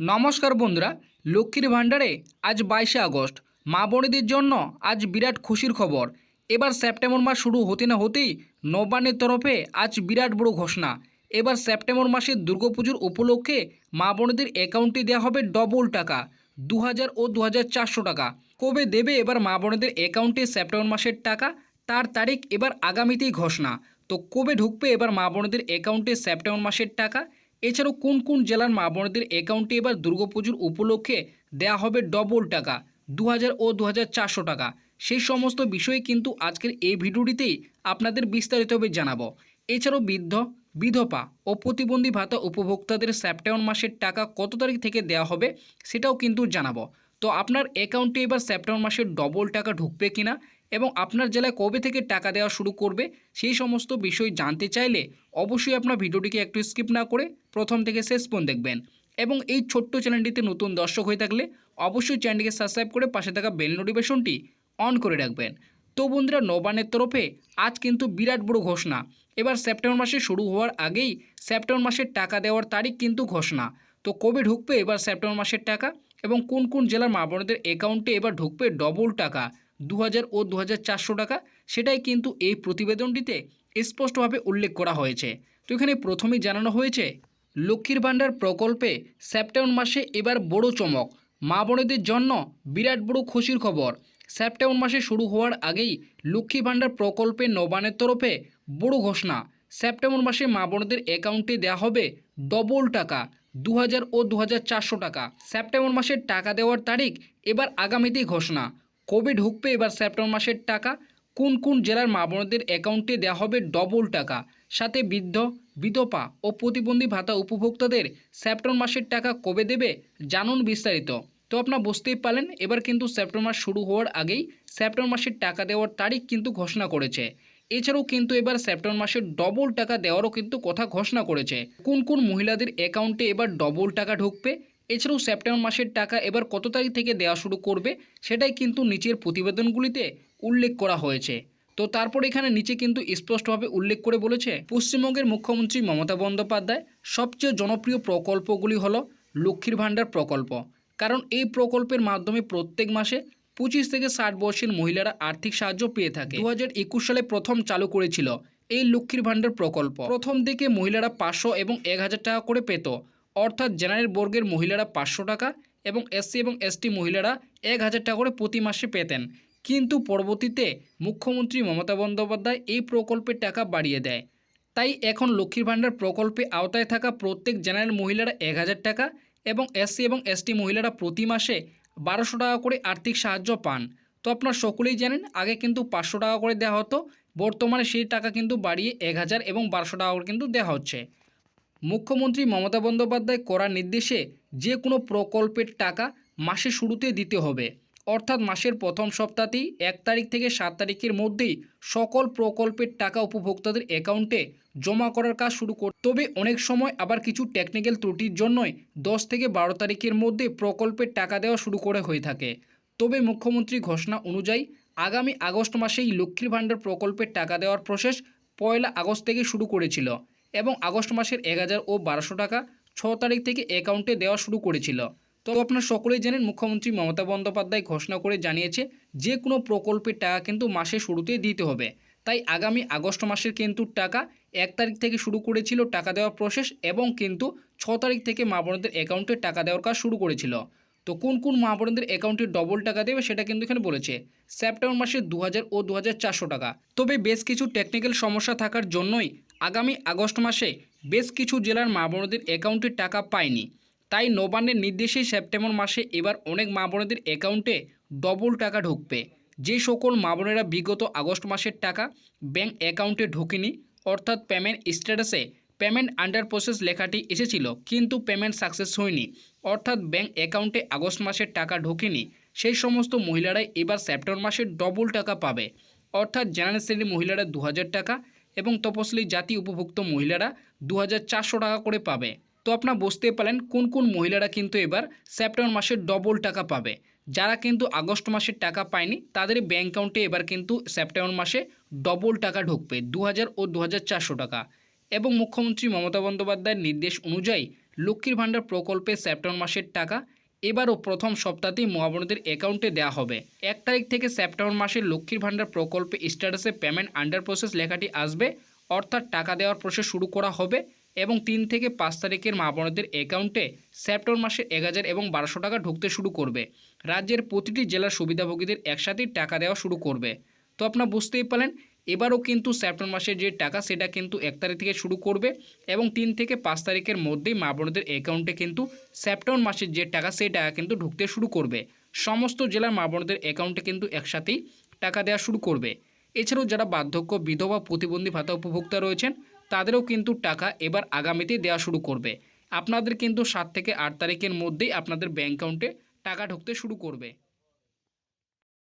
নমস্কার বন্ধুরা, লক্ষ্মীর ভাণ্ডারে আজ বাইশে আগস্ট। মা বোনেদের জন্য আজ বিরাট খুশির খবর। এবার সেপ্টেম্বর মাস শুরু হতে না হতেই নবান্নের তরফে আজ বিরাট বড় ঘোষণা। এবার সেপ্টেম্বর মাসের দুর্গাপুজোর উপলক্ষে মা বোনেদের অ্যাকাউন্টে দেওয়া হবে ডবল টাকা দু হাজার ও দু হাজার চারশো টাকা। কবে দেবে এবার মা বোনেদের অ্যাকাউন্টে সেপ্টেম্বর মাসের টাকা, তার তারিখ এবার আগামীতেই ঘোষণা। তো কবে ঢুকবে এবার মা বোনেদের অ্যাকাউন্টে সেপ্টেম্বর মাসের টাকা? এছাড়াও কোন কোন জেলার মা বোনেদের অ্যাকাউন্টে এবার দুর্গাপুজোর উপলক্ষে দেয়া হবে ডবল টাকা দু হাজার ও দু হাজার চারশো টাকা। সেই সমস্ত বিষয়ে কিন্তু আজকের এই ভিডিওটিতেই আপনাদের বিস্তারিতভাবে জানাব। এছাড়াও বৃদ্ধ, বিধবা ও প্রতিবন্ধী ভাতা উপভোক্তাদের সেপ্টেম্বর মাসের টাকা কত তারিখ থেকে দেওয়া হবে সেটাও কিন্তু জানাব। তো আপনার অ্যাকাউন্টে এবার সেপ্টেম্বর মাসের ডবল টাকা ঢুকবে কিনা এবং আপনার জেলায় কবে থেকে টাকা দেওয়া শুরু করবে সেই সমস্ত বিষয় জানতে চাইলে অবশ্যই আপনার ভিডিওটিকে একটু স্কিপ না করে প্রথম থেকে শেষ পর্যন্ত দেখবেন। এবং এই ছোট্ট চ্যানেলটিতে নতুন দর্শক হয়ে থাকলে অবশ্যই চ্যানেলটিকে সাবস্ক্রাইব করে পাশে থাকা বেল নোটিফিকেশনটি অন করে রাখবেন। তো বন্ধুরা নবানের তরফে আজ কিন্তু বিরাট বড় ঘোষণা। এবার সেপ্টেম্বর মাসে শুরু হওয়ার আগেই সেপ্টেম্বর মাসের টাকা দেওয়ার তারিখ কিন্তু ঘোষণা। তো কবে ঢুকবে এবার সেপ্টেম্বর মাসের টাকা এবং কোন কোন জেলার মা বোনদের অ্যাকাউন্টে এবার ঢুকবে ডবল টাকা? দু হাজার ও দু হাজার চারশো টাকা, সেটাই কিন্তু এই প্রতিবেদনটিতে স্পষ্টভাবে উল্লেখ করা হয়েছে। তো এখানে প্রথমেই জানানো হয়েছে, লক্ষ্মীর ভাণ্ডার প্রকল্পে সেপ্টেম্বর মাসে এবার বড় চমক। মা বোনেদের জন্য বিরাট বড় খুশির খবর। সেপ্টেম্বর মাসে শুরু হওয়ার আগেই লক্ষ্মী ভাণ্ডার প্রকল্পে নবানের তরফে বড় ঘোষণা। সেপ্টেম্বর মাসে মা বোনদের অ্যাকাউন্টে দেওয়া হবে ডবল টাকা দু হাজার ও দু হাজার চারশো টাকা। সেপ্টেম্বর মাসের টাকা দেওয়ার তারিখ এবার আগামীতেই ঘোষণা। কবে ঢুকবে এবার সেপ্টেম্বর মাসের টাকা। কোন কোন জেলার মা বোনদের অ্যাকাউন্টে দেওয়া হবে ডবল টাকা? সাথে বৃদ্ধ, বিধবা ও প্রতিবন্ধী ভাতা উপভোক্তাদের সেপ্টেম্বর মাসের টাকা কবে দেবে, জানুন বিস্তারিত। তো আপনার বুঝতেই পারলেন, এবার কিন্তু সেপ্টেম্বর মাস শুরু হওয়ার আগেই সেপ্টেম্বর মাসের টাকা দেওয়ার তারিখ কিন্তু ঘোষণা করেছে। এছাড়াও কিন্তু এবার সেপ্টেম্বর মাসের ডবল টাকা দেওয়ারও কিন্তু কথা ঘোষণা করেছে। কোন কোন মহিলাদের অ্যাকাউন্টে এবার ডবল টাকা ঢুকবে এছাড়াও সেপ্টেম্বর মাসের টাকা এবার কত তারিখ থেকে দেওয়া শুরু করবে, সেটাই কিন্তু নিচের প্রতিবেদনগুলিতে উল্লেখ করা হয়েছে। তো তারপর এখানে নিচে কিন্তু স্পষ্টভাবে উল্লেখ করে বলেছে, পশ্চিমবঙ্গের মুখ্যমন্ত্রী মমতা বন্দ্যোপাধ্যায় সবচেয়ে জনপ্রিয় প্রকল্পগুলি হলো লক্ষ্মীর ভাণ্ডার প্রকল্প। কারণ এই প্রকল্পের মাধ্যমে প্রত্যেক মাসে পঁচিশ থেকে ষাট বর্ষের মহিলারা আর্থিক সাহায্য পেয়ে থাকে। দু হাজার একুশ সালে প্রথম চালু করেছিল এই লক্ষ্মীর ভাণ্ডার প্রকল্প। প্রথম দিকে মহিলারা পাঁচশো এবং এক হাজার টাকা করে পেত। অর্থাৎ জেনারেল বর্গের মহিলারা পাঁচশো টাকা এবং এসসি এবং এসটি মহিলারা এক হাজার টাকা করে প্রতি মাসে পেতেন। কিন্তু পরবর্তীতে মুখ্যমন্ত্রী মমতা বন্দ্যোপাধ্যায় এই প্রকল্পের টাকা বাড়িয়ে দেয়। তাই এখন লক্ষ্মীর ভাণ্ডার প্রকল্পে আওতায় থাকা প্রত্যেক জেনারেল মহিলারা এক হাজার টাকা এবং এসসি এবং এসটি মহিলারা প্রতি মাসে বারোশো টাকা করে আর্থিক সাহায্য পান। তো আপনারা সকলেই জানেন, আগে কিন্তু পাঁচশো টাকা করে দেওয়া হতো, বর্তমানে সেই টাকা কিন্তু বাড়িয়ে এক হাজার এবং বারোশো টাকা করে কিন্তু দেওয়া হচ্ছে। মুখ্যমন্ত্রী মমতা বন্দ্যোপাধ্যায় করার নির্দেশে যে কোনো প্রকল্পের টাকা মাসের শুরুতে দিতে হবে। অর্থাৎ মাসের প্রথম সপ্তাহতেই এক তারিখ থেকে সাত তারিখের মধ্যেই সকল প্রকল্পের টাকা উপভোক্তাদের অ্যাকাউন্টে জমা করার কাজ শুরু কর তবে অনেক সময় আবার কিছু টেকনিক্যাল ত্রুটির জন্যই দশ থেকে বারো তারিখের মধ্যে প্রকল্পের টাকা দেওয়া শুরু করে হয়ে থাকে। তবে মুখ্যমন্ত্রী ঘোষণা অনুযায়ী আগামী আগস্ট মাসেই লক্ষ্মীর ভাণ্ডার প্রকল্পের টাকা দেওয়ার প্রসেস পয়লা আগস্ট থেকে শুরু করেছিল। এবং আগস্ট মাসের এক হাজার ও বারোশো টাকা ছ তারিখ থেকে অ্যাকাউন্টে দেওয়া শুরু করেছিল। তো আপনারা সকলেই জানেন, মুখ্যমন্ত্রী মমতা বন্দ্যোপাধ্যায় ঘোষণা করে জানিয়েছে, যে কোনো প্রকল্পের টাকা কিন্তু মাসের শুরুতে দিতে হবে। তাই আগামী আগস্ট মাসের কিন্তু টাকা এক তারিখ থেকে শুরু করেছিল টাকা দেওয়ার প্রসেস এবং কিন্তু ছ তারিখ থেকে মা বোনদের অ্যাকাউন্টে টাকা দেওয়ার কাজ শুরু করেছিল। তো কোন কোন মা বোনদের অ্যাকাউন্টে ডবল টাকা দেবে সেটা কিন্তু এখানে বলেছে। সেপ্টেম্বর মাসে দু হাজার ও দু হাজার চারশো টাকা। তবে বেশ কিছু টেকনিক্যাল সমস্যা থাকার জন্যই আগামী আগস্ট মাসে বেশ কিছু জেলার মা বোনদের অ্যাকাউন্টে টাকা পায়নি। তাই নবান্নের নির্দেশে সেপ্টেম্বর মাসে এবার অনেক মা বোনেদের অ্যাকাউন্টে ডবল টাকা ঢুকবে। যে সকল মা বোনেরা বিগত আগস্ট মাসের টাকা ব্যাংক অ্যাকাউন্টে ঢোকেনি, অর্থাৎ পেমেন্ট স্ট্যাটাসে পেমেন্ট আন্ডার প্রসেস লেখাটি এসেছিল, কিন্তু পেমেন্ট সাকসেস হয়নি। অর্থাৎ ব্যাংক অ্যাকাউন্টে আগস্ট মাসের টাকা ঢোকেনি, সেই সমস্ত মহিলারাই এবার সেপ্টেম্বর মাসে ডবল টাকা পাবে। অর্থাৎ জেনারেল শ্রেণির মহিলারা দু হাজার টাকা এবং তপশিলি জাতি উপভুক্ত মহিলারা দু হাজার চারশো টাকা করে পাবে। তো আপনারা বুঝতে পারেন কোন কোন মহিলারা কিন্তু এবার সেপ্টেম্বর মাসে ডবল টাকা পাবে। যারা কিন্তু আগস্ট মাসের টাকা পায়নি, তাদের ব্যাঙ্ক অ্যাকাউন্টে এবার কিন্তু সেপ্টেম্বর মাসে ডবল টাকা ঢুকবে দু হাজার ও দু হাজার চারশো টাকা। এবং মুখ্যমন্ত্রী মমতা বন্দ্যোপাধ্যায়ের নির্দেশ অনুযায়ী লক্ষ্মীর ভাণ্ডার প্রকল্পে সেপ্টেম্বর মাসের টাকা এবারও প্রথম সপ্তাহতেই মা বোনদের অ্যাকাউন্টে দেওয়া হবে। এক তারিখ থেকে সেপ্টেম্বর মাসে লক্ষ্মীর ভাণ্ডার প্রকল্পে স্ট্যাটাসে পেমেন্ট আন্ডার প্রসেস লেখাটি আসবে। অর্থাৎ টাকা দেওয়ার প্রসেস শুরু করা হবে এবং তিন থেকে পাঁচ তারিখের মা বোনদের অ্যাকাউন্টে সেপ্টেম্বর মাসে এক হাজার এবং বারোশো টাকা ঢুকতে শুরু করবে। রাজ্যের প্রতিটি জেলার সুবিধাভোগীদের একসাথেই টাকা দেওয়া শুরু করবে। তো আপনারা বুঝতেই পারলেন এবারও কিন্তু সেপ্টেম্বর মাসের যে টাকা, সেটা কিন্তু এক তারিখ থেকে শুরু করবে এবং তিন থেকে পাঁচ তারিখের মধ্যেই মা বোনদের অ্যাকাউন্টে কিন্তু সেপ্টেম্বর মাসের যে টাকা সেই টাকা কিন্তু ঢুকতে শুরু করবে। সমস্ত জেলার মা বোনদের অ্যাকাউন্টে কিন্তু একসাথেই টাকা দেওয়া শুরু করবে। এছাড়াও যারা বার্ধক্য বিধবা, প্রতিবন্ধী ভাতা উপভোক্তা রয়েছেন, তাদেরও কিন্তু টাকা এবার আগামীতে দেওয়া শুরু করবে। আপনাদের কিন্তু সাত থেকে আট তারিখের মধ্যেই আপনাদের ব্যাঙ্ক অ্যাকাউন্টে টাকা ঢুকতে শুরু করবে।